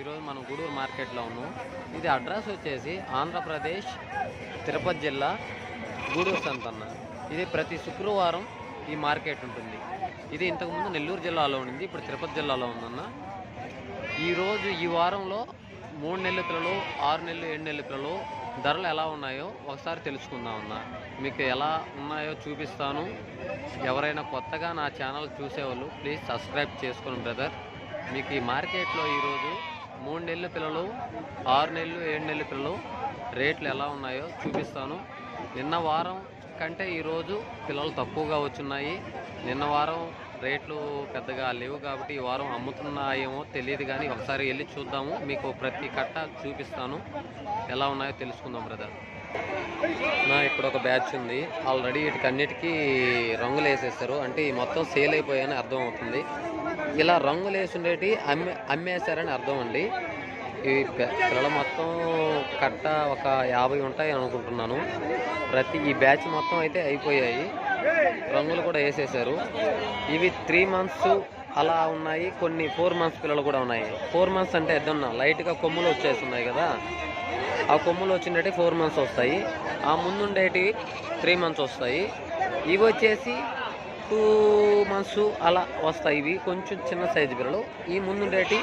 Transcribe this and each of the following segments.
ఈరోజు మనం గూడూరు మార్కెట్లో ఉన్నాం. ఇది అడ్రస్ వచ్చేసి ఆంధ్రప్రదేశ్ తిరుపతి జిల్లా గూడూరు సంతన్న. ఇది ప్రతి శుక్రవారం ఈ మార్కెట్ ఉంటుంది. ఇది ఇంతకుముందు నెల్లూరు జిల్లాలో ఉండింది ఇప్పుడు తిరుపతి జిల్లాలో ఉందన్న. ఈరోజు ఈ వారంలో మూడు నెల్లికలలో ఆరు నెలలు ఏడు నెల్లికలలో ధరలు ఎలా ఉన్నాయో ఒకసారి తెలుసుకుందాం అన్న. మీకు ఎలా ఉన్నాయో చూపిస్తాను. ఎవరైనా కొత్తగా నా ఛానల్ చూసేవాళ్ళు ప్లీజ్ సబ్స్క్రైబ్ చేసుకోండి బ్రదర్. మీకు ఈ మార్కెట్లో ఈరోజు మూడు నెలల పిల్లలు ఆరు నెలలు ఏడు నెలల పిల్లలు. రేట్లు ఎలా ఉన్నాయో చూపిస్తాను. నిన్న వారం కంటే ఈరోజు పిల్లలు తక్కువగా వచ్చున్నాయి నిన్న వారం రేట్లు పెద్దగా లేవు కాబట్టి ఈ వారం అమ్ముతున్నాయేమో తెలియదు కానీ ఒకసారి వెళ్ళి చూద్దాము. మీకు ప్రతి కట్ట చూపిస్తాను. ఎలా ఉన్నాయో తెలుసుకుందాం బ్రదర్. నా ఇక్కడ ఒక బ్యాచ్ ఉంది. ఆల్రెడీ వీటికి అన్నిటికీ రంగులు వేసేస్తారు. అంటే ఈ మొత్తం సేల్ అయిపోయాయని అర్థం అవుతుంది. ఇలా రంగులు వేసి ఉండేటి అమ్మే అమ్మేశారని అర్థం అండి. ఈ పిల్లలు మొత్తం కట్ట ఒక యాభై ఉంటాయి అనుకుంటున్నాను. ప్రతి ఈ బ్యాచ్ మొత్తం అయితే అయిపోయాయి. రంగులు కూడా వేసేసారు ఇవి త్రీ మంత్స్ అలా ఉన్నాయి. కొన్ని ఫోర్ మంత్స్ పిల్లలు కూడా ఉన్నాయి. ఫోర్ మంత్స్ అంటే ఎద్దన్నా లైట్గా కొమ్ములు వచ్చేస్తున్నాయి కదా. ఆ కొమ్ములు వచ్చినట్టు ఫోర్ మంత్స్ వస్తాయి. ఆ ముందుండేటివి త్రీ మంత్స్ వస్తాయి. ఇవి వచ్చేసి టూ మంత్స్ అలా వస్తాయి. ఇవి కొంచెం చిన్న సైజు పిల్లలు. ఈ ముందుండేటి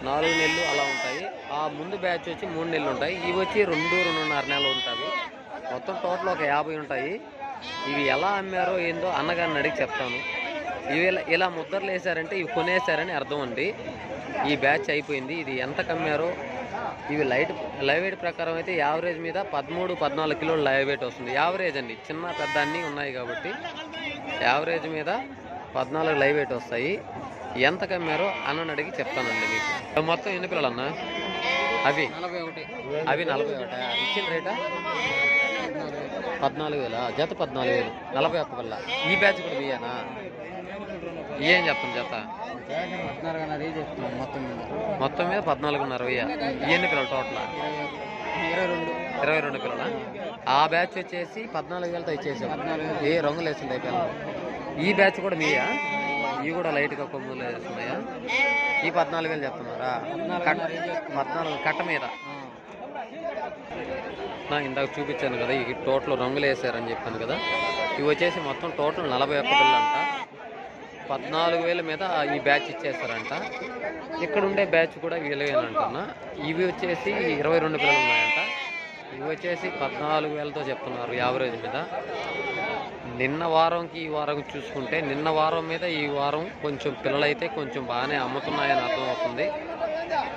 నాలుగు నెలలు అలా ఉంటాయి. ఆ ముందు బ్యాచ్ వచ్చి మూడు నెలలు ఉంటాయి. ఇవి వచ్చి రెండు రెండున్నర నెలలు ఉంటాయి. మొత్తం టోటల్ ఒక యాభై ఉంటాయి. ఇవి ఎలా అమ్మారో ఏందో అన్నగారిని అడిగి చెప్తాను. ఇలా ఇలా ముద్రలు వేసారంటే ఇవి కొనేసారని అర్థం అండి. ఈ బ్యాచ్ అయిపోయింది. ఇది ఎంత కమ్మారో? ఇవి లైట్ లైవ్ వెయిట్ ప్రకారం అయితే యావరేజ్ మీద పదమూడు పద్నాలుగు కిలోలు లైవ్ వెయిట్ వస్తుంది. యావరేజ్ అండి. చిన్న పెద్ద అన్నీ ఉన్నాయి కాబట్టి యావరేజ్ మీద పద్నాలుగు లైవ్ వెయిట్ వస్తాయి. ఎంత కమ్మారో అన్నని అడిగి చెప్తానండి మీకు. ఇవి మొత్తం ఎన్ని పిల్లలు అన్న అవి అవి నలభై ఒకటా. ఇచ్చిన రేటా? పద్నాలుగు వేల? జత పద్నాలుగు వేలు. నలభై ఒక్క పిల్ల ఈ బ్యాచ్ కూడా మీయేనా ఏం చెప్తాం జత? మొత్తం మీద మొత్తం మీద పద్నాలుగున్నర వెయ్యి? ఎన్ని పిల్లలు టోటల్? ఇరవై రెండు ఇరవై పిల్లల? ఆ బ్యాచ్ వచ్చేసి పద్నాలుగు వేలతో ఇచ్చేసాం. ఏ రంగులు వేస్తుంటాయి పిల్లలు? ఈ బ్యాచ్ కూడా మీయా? ఇవి కూడా లైట్గా కొమ్ములు వేస్తున్నాయా? ఈ పద్నాలుగు వేలు చెప్తున్నారా పద్నాలుగు కట్ట మీద? నాకు ఇందాక చూపించాను కదా ఈ టోటల్ రంగులు వేసారని చెప్పాను కదా. ఇవి వచ్చేసి మొత్తం టోటల్ నలభై ఒక్క పిల్లలు అంట పద్నాలుగు వేల మీద ఈ బ్యాచ్ ఇచ్చేస్తారంట ఇక్కడ ఉండే బ్యాచ్ కూడా వీలవేనంటున్నా ఇవి వచ్చేసి ఇరవై రెండు పిల్లలు ఉన్నాయంట. ఇవి వచ్చేసి పద్నాలుగు వేలతో చెప్తున్నారు యావరేజ్ మీద. నిన్న వారంకి ఈ వారం చూసుకుంటే నిన్న వారం మీద ఈ వారం కొంచెం పిల్లలైతే కొంచెం బాగానే అమ్ముతున్నాయని అర్థం అవుతుంది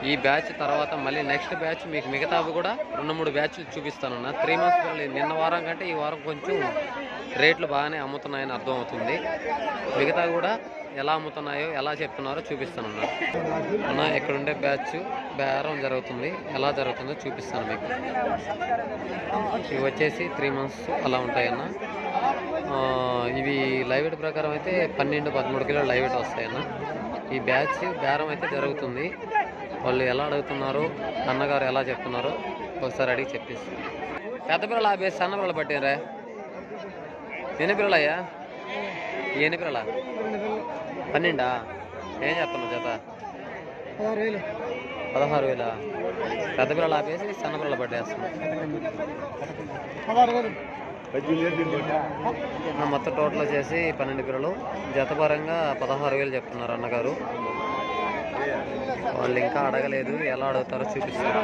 ఈ బ్యాచ్ తర్వాత మళ్ళీ నెక్స్ట్ బ్యాచ్ మీకు మిగతావి కూడా రెండు మూడు బ్యాచ్లు చూపిస్తానన్నా. త్రీ మంత్స్ పిల్లలు. నిన్న వారం కంటే ఈ వారం కొంచెం రేట్లు బాగానే అమ్ముతున్నాయని అర్థం అవుతుంది మిగతా కూడా ఎలా అమ్ముతున్నాయో ఎలా చెప్తున్నారో చూపిస్తానన్న అన్న. ఇక్కడుండే బ్యాచ్ బేరం జరుగుతుంది. ఎలా జరుగుతుందో చూపిస్తాను మీకు. ఇవి వచ్చేసి త్రీ మంత్స్ అలా ఉంటాయన్న. ఇవి లైవ్ వెయిట్ ప్రకారం అయితే పన్నెండు పదమూడు కిలో లైవ్ వెయిట్ వస్తాయన్న. ఈ బ్యాచ్ బేరం అయితే జరుగుతుంది. వాళ్ళు ఎలా అడుగుతున్నారో అన్నగారు ఎలా చెప్తున్నారో ఒకసారి అడిగి చెప్పేసి. పెద్ద పిల్లలు ఆ సన్న పిల్లలు పట్టినరా ఎన్ని పిల్లలయ్యా ఎన్ని పిల్లల పన్నెండా? ఏం చెప్తున్నావు జత? పదహారు వేలు. పదహారు వేల? పెద్ద పిల్లలు ఆపేసి సన్న పిల్లలు పట్టేస్తున్నాం మొత్తం టోటల్ వచ్చేసి పన్నెండు పిల్లలు జతపరంగా పదహారు వేలు చెప్తున్నారు అన్నగారు. వాళ్ళు ఇంకా అడగలేదు. ఎలా అడుగుతారో చూపిస్తారు?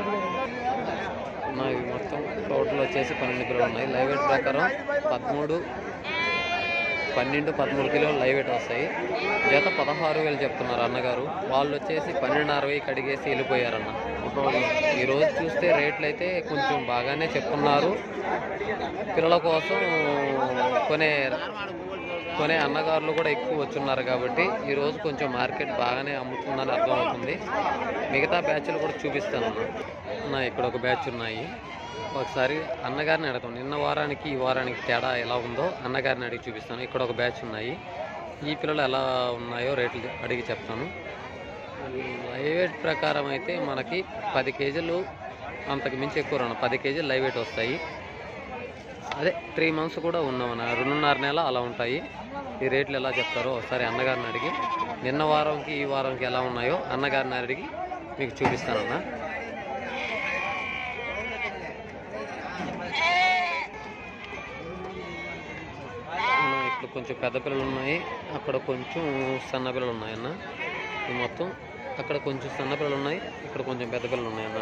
ఉన్నాయి. మొత్తం టోటల్ వచ్చేసి పన్నెండు పిల్లలు ఉన్నాయి. లైవ్ వెయిట్ ప్రకారం పదమూడు పన్నెండు పదమూడు కిలోలు లైవ్ వెయిట్ వస్తాయి. జత పదహారు వేలు చెప్తున్నారు అన్నగారు. వాళ్ళు వచ్చేసి పన్నెండు అరవై కడిగేసి వెళ్ళిపోయారన్న. ఈరోజు చూస్తే రేట్లు అయితే కొంచెం బాగానే చెప్తున్నారు. పిల్లల కోసం కొనే కొనే అన్నగారులు కూడా ఎక్కువ వచ్చున్నారు కాబట్టి ఈరోజు కొంచెం మార్కెట్ బాగానే అమ్ముతుందని అర్థమవుతుంది. మిగతా బ్యాచ్లు కూడా చూపిస్తాను ఉన్నాయి ఇక్కడ ఒక బ్యాచ్ ఉన్నాయి. ఒకసారి అన్నగారిని అడగం నిన్న వారానికి ఈ వారానికి తేడా ఎలా ఉందో అన్నగారిని అడిగి చూపిస్తాను. ఇక్కడ ఒక బ్యాచ్ ఉన్నాయి. ఈ పిల్లలు ఎలా ఉన్నాయో రేట్లు అడిగి చెప్తాను. లైవ్ వెయిట్ ప్రకారం అయితే మనకి పది కేజీలు అంతకు మించి ఎక్కువ రాను. పది కేజీలు లైవ్ వెయిట్ వస్తాయి. అదే త్రీ మంత్స్ కూడా ఉన్నామన్న రెండున్నర నెల అలా ఉంటాయి. ఈ రేట్లు ఎలా చెప్తారో ఒకసారి అన్నగారిని అడిగి నిన్న వారంకి ఈ వారంకి ఎలా ఉన్నాయో అన్నగారిని అడిగి మీకు చూపిస్తానన్నా ఇక్కడ కొంచెం పెద్ద పిల్లలు ఉన్నాయి. అక్కడ కొంచెం సన్న పిల్లలు ఉన్నాయన్న ఈ మొత్తం అక్కడ కొంచెం సన్న పిల్లలు ఉన్నాయి. ఇక్కడ కొంచెం పెద్ద పిల్లలు ఉన్నాయన్న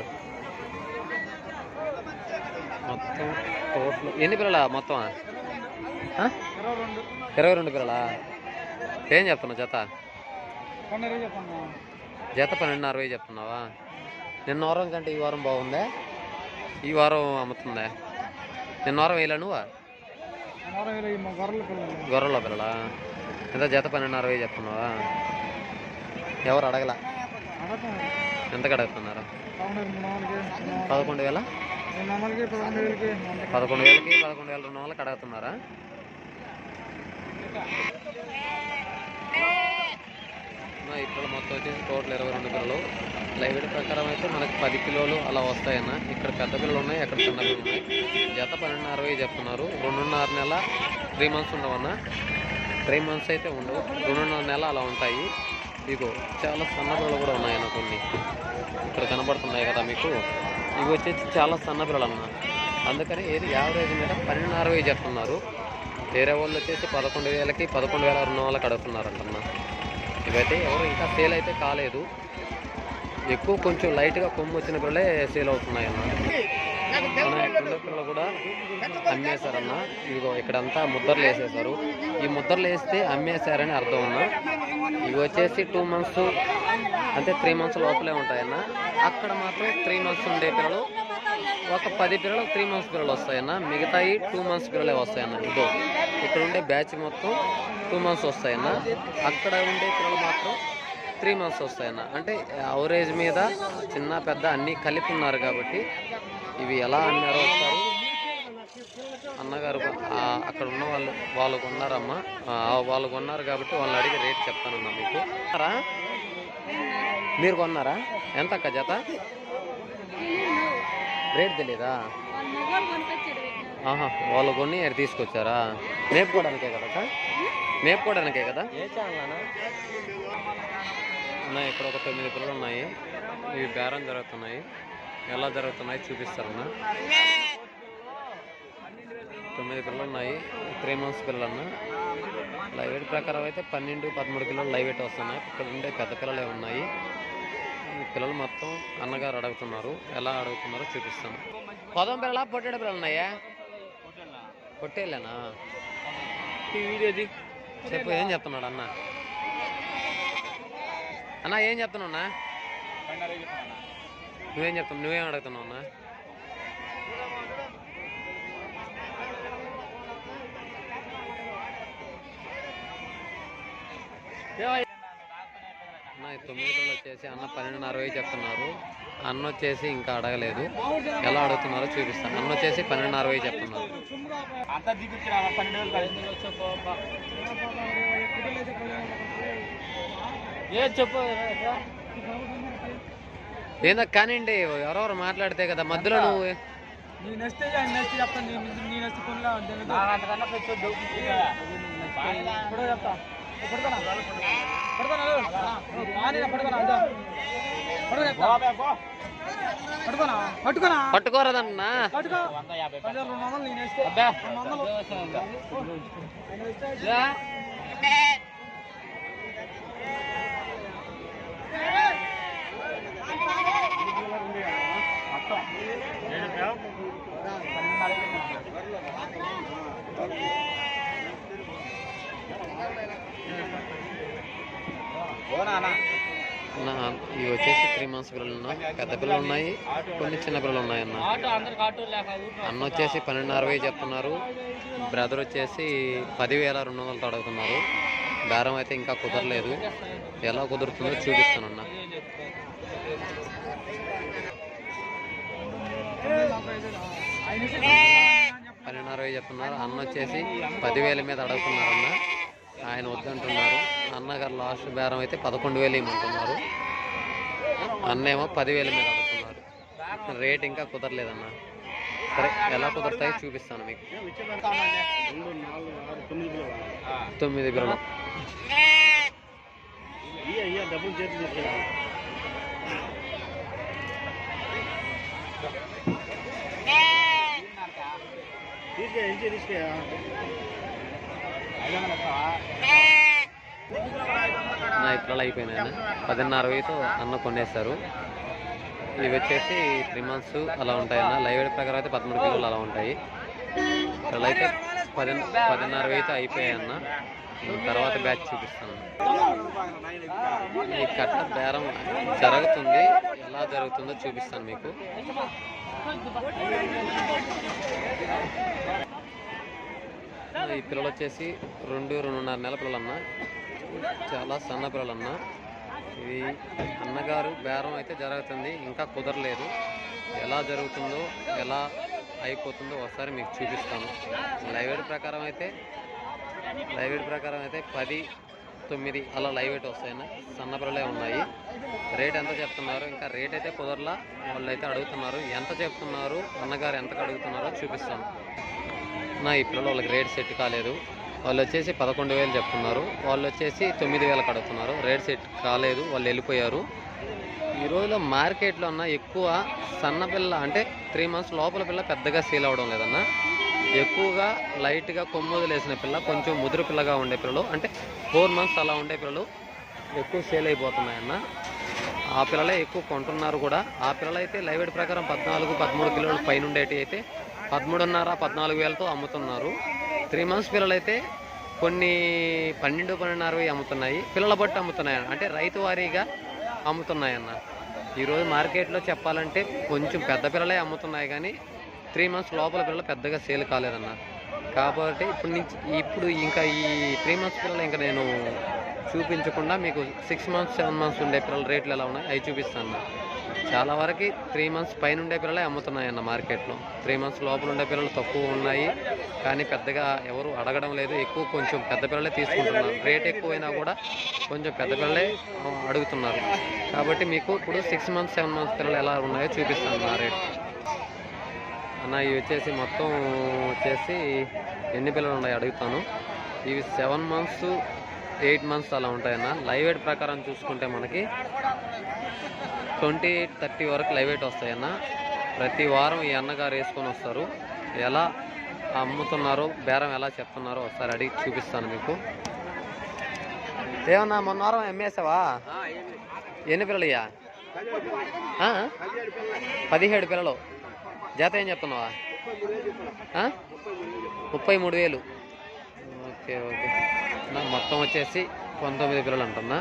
మొత్తం టోటల్ ఎన్ని పిల్లలా మొత్తం ఇరవై రెండు పిల్లలా? ఏం చెప్తున్నావు జత? జత పన్నెండు అరవై చెప్తున్నావా? నిన్న వారం కంటే ఈ వారం బాగుందా? ఈ వారం అమ్ముతుందా? నిన్న వారం వేయలే నువ్వా గొర్రెల పిల్లలు. ఎంత జత పన్నెండు అరవై చెప్తున్నావా? ఎవరు అడగల? అడగం ఎంతకు అడుగుతున్నారు? పదకొండు వేల. పదకొండు వేలకి పదకొండు వేల రెండు వందలకి అడుగుతున్నారా? ఇక్కడ మొత్తం వచ్చేసి టోటల్ ఇరవై రెండు పిల్లలు లైవ్ ప్రకారం అయితే మనకి పది కిలోలు అలా వస్తాయన్న. ఇక్కడ పెద్ద పిల్లలు ఉన్నాయి అక్కడ చిన్న పిల్లలు ఉన్నాయి. జత పన్నెండు అరవై చెప్తున్నారు. రెండున్నర నెల త్రీ మంత్స్ ఉండవన్న. త్రీ మంత్స్ అయితే ఉండవు. రెండున్నర నెల అలా ఉంటాయి. ఇదిగో చాలా సన్న పిల్లలు కూడా ఉన్నాయన్న కొన్ని. ఇక్కడ కనబడుతున్నాయి కదా మీకు. ఇవి వచ్చేసి చాలా సన్న పిల్లలు అన్న అందుకని ఏది యావరేజ్ మీద పన్నెండు అరవై చెప్తున్నారు. వేరే వాళ్ళు వచ్చేసి పదకొండు వేలకి పదకొండు వేల రెండు వందలకి అడుగుతున్నారంటన్నా. ఇవైతే ఎవరు ఇంకా సేల్ అయితే కాలేదు. ఎక్కువ కొంచెం లైట్గా కొమ్ము వచ్చిన పిల్లలే సేల్ అవుతున్నాయి అన్న పిల్లలు కూడా అమ్మేశారన్న. ఇదిగో ఇక్కడంతా ముద్దర్లు వేసేసారు ఈ ముద్దర్లు వేస్తే అమ్మేశారని అర్థం అన్న ఇవి వచ్చేసి టూ మంత్స్ అంటే త్రీ మంత్స్ లోపలే ఉంటాయన్న. అక్కడ మాత్రం త్రీ మంత్స్ ఉండే పిల్లలు. ఒక పది పిల్లలు త్రీ మంత్స్ పిల్లలు వస్తాయన్న. మిగతాయి టూ మంత్స్ పిల్లలే వస్తాయన్న. ఇదో ఇక్కడ ఉండే బ్యాచ్ మొత్తం టూ మంత్స్ వస్తాయన్న. అక్కడ ఉండే పిల్లలు మాత్రం త్రీ మంత్స్ వస్తాయన్న. అంటే అవరేజ్ మీద చిన్న పెద్ద అన్నీ కలిపి ఉన్నారు కాబట్టి ఇవి ఎలా అమ్మారో ఒకసారి అన్నగారు అక్కడ ఉన్న వాళ్ళు వాళ్ళు కొన్నారమ్మా. వాళ్ళు కొన్నారు కాబట్టి వాళ్ళని అడిగి రేట్ చెప్తానన్నా మీకు? మీరు కొన్నారా? ఎంత అక్క జత రేట్ తెలీదా? ఆహా వాళ్ళు కొని తీసుకొచ్చారా? మేపుకోవడానికే కదా? మేపుకోవడానికే కదా? ఉన్నాయి ఇక్కడ ఒక తొమ్మిది పిల్లలు ఉన్నాయి. ఇవి బేరం జరుగుతున్నాయి. ఎలా జరుగుతున్నాయి చూపిస్తారన్నా? తొమ్మిది పిల్లలు ఉన్నాయి త్రీ మంత్స్ పిల్లలన్న. లైవ్ వెయిట్ ప్రకారం అయితే పన్నెండు పదమూడు కిలోలు లైవ్ వెయిట్ వస్తున్నాయి. ఇక్కడ ఉండే పెద్ద పిల్లలే ఉన్నాయి. పిల్లలు మొత్తం అన్నగారు అడుగుతున్నారు. ఎలా అడుగుతున్నారో చూపిస్తాను. పదం పిల్లల? పొట్టేడు పిల్లలు ఉన్నాయా పొట్టేళ్ళేనా? వీడియోది చెప్పు ఏం చెప్తున్నాడు అన్న? అన్న ఏం చెప్తున్నావు అన్న? నువ్వేం చెప్తున్నావు? నువ్వేం అడుగుతున్నావు అన్న? అన్న ఈ తొమ్మిది వచ్చేసి అన్న పన్నెండున్నర అరవై చెప్తున్నారు. అన్న వచ్చేసి ఇంకా అడగలేదు ఎలా అడుగుతున్నారో చూపిస్తాను అన్న వచ్చేసి పన్నెండు అరవై చెప్తున్నారు అంతా దిగుతున్నా పన్నెండు వేలు ఏ చెప్పు ఏందో కానివ్వండి ఎవరెవరు మాట్లాడితే కదా మధ్యలో నువ్వు చెప్తాను నీ నీ నెక్స్ట్ కొనలా అంతకన్నా పెంచొద్దు ఇప్పుడు చెప్తా పడుకోనా పడుకోనా పడుకోనా పడుకోనా పట్టుకోనా పట్టుకోరదన్నా పట్టుకో నా ఇవి వచ్చేసి త్రీ మంత్స్ పిల్లలు ఉన్నాయి పెద్ద పిల్లలు ఉన్నాయి కొన్ని చిన్న పిల్లలు ఉన్నాయి అన్న అన్న వచ్చేసి పన్నెండు వేలు చెప్తున్నారు. బ్రదర్ వచ్చేసి పదివేల రెండు వందలతో అడుగుతున్నారు దారం అయితే ఇంకా కుదరలేదు. ఎలా కుదురుతుందో చూపిస్తాను అన్న పన్నెండు అరవై చెప్తున్నారు. అన్న వచ్చేసి పదివేల మీద అడుగుతున్నారన్న. ఆయన వద్దంటున్నారు. అన్నగారు లాస్ట్ బేరం అయితే పదకొండు వేలు ఇమ్మంటున్నారు అన్నేమో పదివేల మీద అడుగుతున్నారు. రేట్ ఇంకా కుదరలేదన్న. సరే ఎలా కుదరతాయో చూపిస్తాను మీకు. తొమ్మిది బిరలు నా ఇతరాలు అయిపోయినాయి పదిన్నర వయసు అన్న కొనేస్తారు. ఇవి వచ్చేసి త్రీ మంత్స్ అలా ఉంటాయన్న. లైవ్ వెయిట్ ప్రకారం అయితే పదమూడు కిలోలు అలా ఉంటాయి. ఇట్లా అయితే పది పదిన్నర వయసు అయిపోయాయి అన్న తర్వాత బ్యాచ్ చూపిస్తాను. ఈ కట్ట బేరం జరుగుతుంది. ఎలా జరుగుతుందో చూపిస్తాను మీకు. ఈ పిల్లలు వచ్చేసి రెండు రెండున్నర నెలల పిల్లలు అన్న చాలా సన్న పిల్లలు అన్న ఇది అన్నగారు బేరం అయితే జరుగుతుంది. ఇంకా కుదరలేదు. ఎలా జరుగుతుందో ఎలా అయిపోతుందో ఒకసారి మీకు చూపిస్తాను. లైవ్ ప్రకారం అయితే లైవ్ ప్రకారం అయితే పది తొమ్మిది అలా లైవ్ వెయిట్ వస్తాయన్న. సన్న పిల్లలే ఉన్నాయి. రేట్ ఎంత చెప్తున్నారు? ఇంకా రేట్ అయితే కుదరలా? వాళ్ళు అయితే అడుగుతున్నారు. ఎంత చెప్తున్నారు? అన్నగారు ఎంతకు అడుగుతున్నారో చూపిస్తాను. నా ఈ పిల్లలు వాళ్ళకి రేట్ సెట్ కాలేదు. వాళ్ళు వచ్చేసి పదకొండు వేలు చెప్తున్నారు. వాళ్ళు వచ్చేసి తొమ్మిది వేలకు అడుగుతున్నారు. రేట్ సెట్ కాలేదు. వాళ్ళు వెళ్ళిపోయారు. ఈ రోజులో మార్కెట్లో అన్న ఎక్కువ సన్నపిల్ల అంటే త్రీ మంత్స్ లోపల పిల్ల పెద్దగా సేల్ అవడం లేదన్న. ఎక్కువగా లైట్గా కొమ్ముదలు వేసిన పిల్ల కొంచెం ముదురు పిల్లగా ఉండే పిల్లలు అంటే ఫోర్ మంత్స్ అలా ఉండే పిల్లలు ఎక్కువ సేల్ అయిపోతున్నాయన్న. ఆ పిల్లలే ఎక్కువ కొంటున్నారు కూడా. ఆ పిల్లలైతే అయితే లైవ్ ప్రకారం పద్నాలుగు పదమూడు కిలోల పైన ఉండేటి అయితే పదమూడున్నర పద్నాలుగు వేలతో అమ్ముతున్నారు. త్రీ మంత్స్ పిల్లలు అయితే కొన్ని పన్నెండు పన్నెండున్నర అమ్ముతున్నాయి. పిల్లల బట్టి అమ్ముతున్నాయి అంటే రైతు వారీగా అమ్ముతున్నాయన్న ఈరోజు మార్కెట్లో చెప్పాలంటే కొంచెం పెద్ద పిల్లలే అమ్ముతున్నాయి కానీ త్రీ మంత్స్ లోపల పిల్లలు పెద్దగా సేల్ కాలేదన్న. కాబట్టి ఇప్పుడు నుంచి ఇప్పుడు ఇంకా ఈ త్రీ మంత్స్ పిల్లలు ఇంకా నేను చూపించకుండా మీకు సిక్స్ మంత్స్ సెవెన్ మంత్స్ ఉండే పిల్లల రేట్లు ఎలా ఉన్నాయి అవి చూపిస్తాను చాలా వరకు త్రీ మంత్స్ పైన ఉండే పిల్లలే అమ్ముతున్నాయన్న మార్కెట్లో. త్రీ మంత్స్ లోపల ఉండే పిల్లలు తక్కువ ఉన్నాయి. కానీ పెద్దగా ఎవరు అడగడం లేదు. ఎక్కువ కొంచెం పెద్ద పిల్లలే తీసుకుంటున్నారు. రేట్ ఎక్కువైనా కూడా కొంచెం పెద్ద పిల్లలే అడుగుతున్నారు. కాబట్టి మీకు ఇప్పుడు సిక్స్ మంత్స్ సెవెన్ మంత్స్ పిల్లలు ఎలా ఉన్నాయో చూపిస్తాను నా రేట్. అన్న ఇవి వచ్చేసి మొత్తం వచ్చేసి ఎన్ని పిల్లలు ఉన్నాయి అడుగుతాను. ఇవి సెవెన్ మంత్స్ ఎయిట్ మంత్స్ అలా ఉంటాయన్న. లైవ్ వెయిట్ ప్రకారం చూసుకుంటే మనకి ట్వంటీ ఎయిట్ థర్టీ వరకు లైవ్ వెయిట్ వస్తాయన్న. ప్రతి వారం ఈ అన్నగారు వేసుకొని వస్తారు. ఎలా అమ్ముతున్నారో బేరం ఎలా చెప్తున్నారో ఒకసారి అడిగి చూపిస్తాను మీకు. ఏమన్నా మొన్న వారం అమ్మేసావా ఎన్ని పిల్లలు ఇయ్యా ఆ? పదిహేడు పిల్లలు. జాత ఏం చెప్తున్నావా? ముప్పై మూడు వేలు. Okay okay. నా మొత్తం వచ్చేసి పంతొమ్మిది పిల్లలు అంటున్నా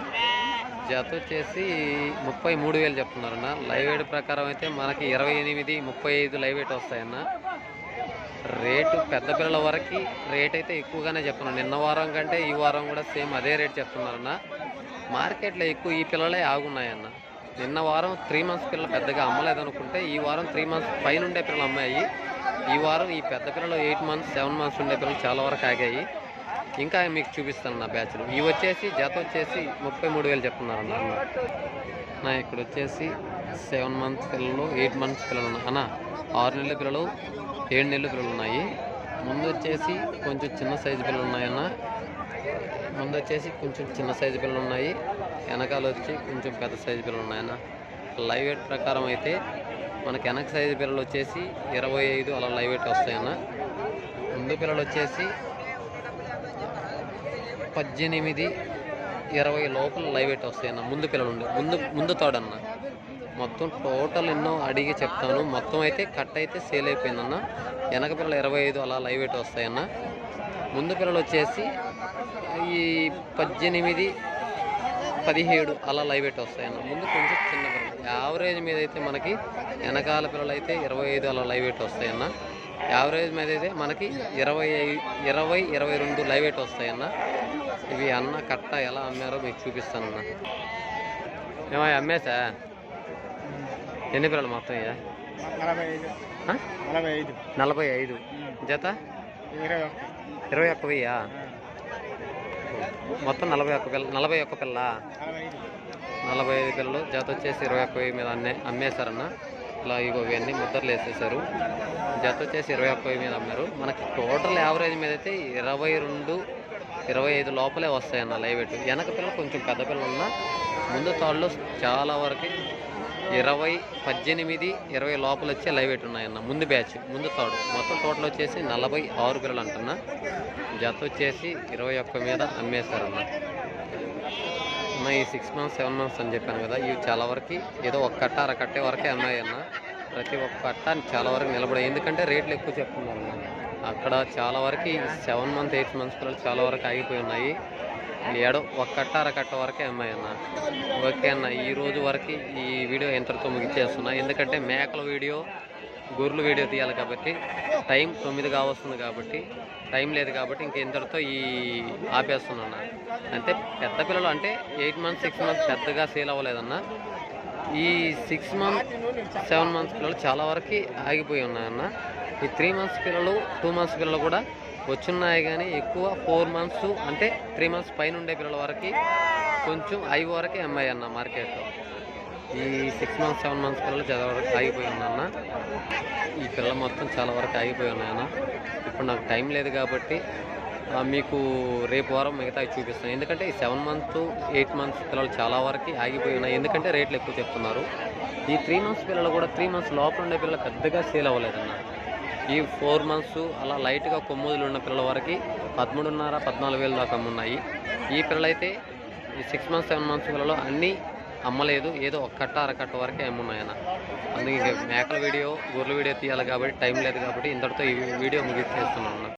జత వచ్చేసి ముప్పై మూడు వేలు చెప్తున్నారన్న. లైవ్ వెయిట్ ప్రకారం అయితే మనకి ఇరవై ఎనిమిది ముప్పై ఐదు లైవ్ ఎయిట్ వస్తాయన్న. రేటు పెద్ద పిల్లల వరకు రేట్ అయితే ఎక్కువగానే చెప్తున్నాను నిన్న వారం కంటే ఈ వారం కూడా సేమ్ అదే రేట్ చెప్తున్నారన్న. మార్కెట్లో ఎక్కువ ఈ పిల్లలే ఆగున్నాయన్న. నిన్న వారం త్రీ మంత్స్ పిల్లలు పెద్దగా అమ్మలేదనుకుంటే ఈ వారం త్రీ మంత్స్ పైన ఉండే పిల్లలు అమ్మాయి. ఈ వారం ఈ పెద్ద పిల్లలు ఎయిట్ మంత్స్ సెవెన్ మంత్స్ ఉండే పిల్లలు చాలా వరకు ఆగాయి. ఇంకా మీకు చూపిస్తాను నా బ్యాచ్లు ఇవి వచ్చేసి జత వచ్చేసి ముప్పై మూడు వేలు చెప్తున్నారు అన్న నా ఇక్కడ వచ్చేసి సెవెన్ మంత్స్ పిల్లలు ఎయిట్ మంత్స్ పిల్లలు అన్న ఆరు నెలల పిల్లలు ఏడు నెలల పిల్లలు ఉన్నాయి. ముందు వచ్చేసి కొంచెం చిన్న సైజు పిల్లలు ఉన్నాయన్న ముందు వచ్చేసి కొంచెం చిన్న సైజు పిల్లలు ఉన్నాయి. వెనకాల వచ్చి కొంచెం పెద్ద సైజు పిల్లలు ఉన్నాయన్న లైవ్ వెయిట్ ప్రకారం అయితే మనకి వెనక సైజు పిల్లలు వచ్చేసి ఇరవై ఐదు అలా లైవ్ వెయిట్ వస్తాయన్న ముందు పిల్లలు వచ్చేసి పద్దెనిమిది ఇరవై లోపల లైవ్ వస్తాయి వస్తాయన్న. ముందు పిల్లలు ఉండే ముందు ముందు తోడన్న మొత్తం టోటల్ ఎన్నో అడిగి చెప్తాను. మొత్తం అయితే కట్ అయితే సేల్ అయిపోయిందన్న. వెనక పిల్లలు ఇరవై ఐదు అలా లైవ్ ఎయిట్ వస్తాయన్న. ముందు పిల్లలు వచ్చేసి ఈ పద్దెనిమిది పదిహేడు అలా లైవ్ ఎయిట్ వస్తాయన్న. ముందు కొంచెం చిన్న పిల్లలు. యావరేజ్ మీద అయితే మనకి వెనకాల పిల్లలు అయితే ఇరవై ఐదు అలా లైవ్ ఎయిట్ వస్తాయన్న. యావరేజ్ మీద అయితే మనకి ఇరవై ఇరవై ఇరవై రెండు లైవ్ ఎయిట్ వస్తాయన్న. ఇవి అన్న కట్ట ఎలా అమ్మారో మీకు చూపిస్తానన్న ఏమో అమ్మేసా? ఎన్ని పిల్లలు మొత్తం ఇయ్యా? నలభై ఐదు. జత? ఇరవై ఒక్క. వెయ్యా? మొత్తం నలభై ఒక్క పిల్ల నలభై ఒక్క పిల్ల? నలభై ఐదు. పిల్లలు. జత వచ్చేసి ఇరవై ఒక్క వెయ్యి మీద అన్నే అమ్మేశారన్న. ఇలా ఇగో ఇవన్నీ ముద్దర్లు వేసేసారు జత వచ్చేసి ఇరవై ఒక్క వెయ్యి మీద అమ్మారు. మనకి టోటల్ యావరేజ్ మీద అయితే ఇరవై రెండు ఇరవై ఐదు లోపలే వస్తాయన్న లైవ్ వెయిట్ వెనక పిల్లలు కొంచెం పెద్ద పిల్లలు ఉన్నా ముందు తాళ్ళు చాలా వరకు ఇరవై పద్దెనిమిది ఇరవై లోపల వచ్చే లైవ్ వెయిట్ ఉన్నాయన్న ముందు బ్యాచ్ ముందు తాడు. మొత్తం టోటల్ వచ్చేసి నలభై ఆరు పిల్లలు అంటున్నా. జత వచ్చేసి ఇరవై ఒక్క మీద అమ్మేశారన్న. అన్న ఈ సిక్స్ మంత్స్ సెవెన్ మంత్స్ అని చెప్పాను కదా ఇవి చాలా వరకు ఏదో ఒక కట్ట అర కట్టే వరకే అమ్మాయి అన్న ప్రతి ఒక్క కట్ట చాలా వరకు నిలబడే ఎందుకంటే రేట్లు ఎక్కువ చెప్తున్నారు. అన్న. అక్కడ చాలా వరకు సెవెన్ మంత్ ఎయిట్ మంత్స్ పిల్లలు చాలా వరకు ఆగిపోయి ఉన్నాయి. ఏడో ఒక కట్ట వరకే అమ్మాయి అన్న. ఓకే అన్న ఈ రోజు వరకు ఈ వీడియో ఇంతటితో ముగిచేస్తున్నా ఎందుకంటే మేకల వీడియో గొర్రెల వీడియో తీయాలి కాబట్టి టైం తొమ్మిది కావస్తుంది కాబట్టి టైం లేదు కాబట్టి ఇంకెంతటితో ఈ ఆపేస్తున్నాను అంటే పెద్ద పిల్లలు అంటే ఎయిట్ మంత్స్ సిక్స్ మంత్స్ పెద్దగా సేల్ అవ్వలేదన్న. ఈ సిక్స్ మంత్ సెవెన్ మంత్స్ పిల్లలు చాలా వరకు ఆగిపోయి ఉన్నాయన్న. ఈ త్రీ మంత్స్ పిల్లలు టూ మంత్స్ పిల్లలు కూడా వచ్చున్నాయి కానీ ఎక్కువ ఫోర్ మంత్స్ అంటే త్రీ మంత్స్ పైన ఉండే పిల్లల వరకు కొంచెం ఐదు వరకే ఎంఐ అన్న మార్కెట్లో ఈ సిక్స్ మంత్స్ సెవెన్ మంత్స్ పిల్లలు చాలా వరకు ఆగిపోయి ఉన్నాయన్న. ఈ పిల్లలు మొత్తం చాలా వరకు ఆగిపోయి ఉన్నాయన్న. ఇప్పుడు నాకు టైం లేదు కాబట్టి మీకు రేపు వారం మిగతా చూపిస్తాను. ఎందుకంటే ఈ సెవెన్ మంత్ ఎయిట్ మంత్స్ పిల్లలు చాలా వరకు ఆగిపోయి ఉన్నాయి. ఎందుకంటే రేట్లు ఎక్కువ చెప్తున్నారు. ఈ త్రీ మంత్స్ పిల్లలు కూడా త్రీ మంత్స్ లోపల ఉండే పిల్లలు పెద్దగా సేల్ అవ్వలేదన్న. ఈ ఫోర్ మంత్స్ అలా లైట్గా కొమ్ముదులు ఉన్న పిల్లల వరకు పదమూడున్నర పద్నాలుగు వేలు దాకా ఉన్నాయి ఈ పిల్లలైతే ఈ సిక్స్ మంత్స్ సెవెన్ మంత్స్ పిల్లలు అన్నీ అమ్మలేదు. ఏదో ఒక కట్ట అరకట్ట వరకే అమ్మున్నాయన్న. అందుకే మేకల వీడియో గొర్రెల వీడియో తీయాలి కాబట్టి టైం లేదు కాబట్టి ఇంతటితో ఈ వీడియో ముగిస్తున్నాను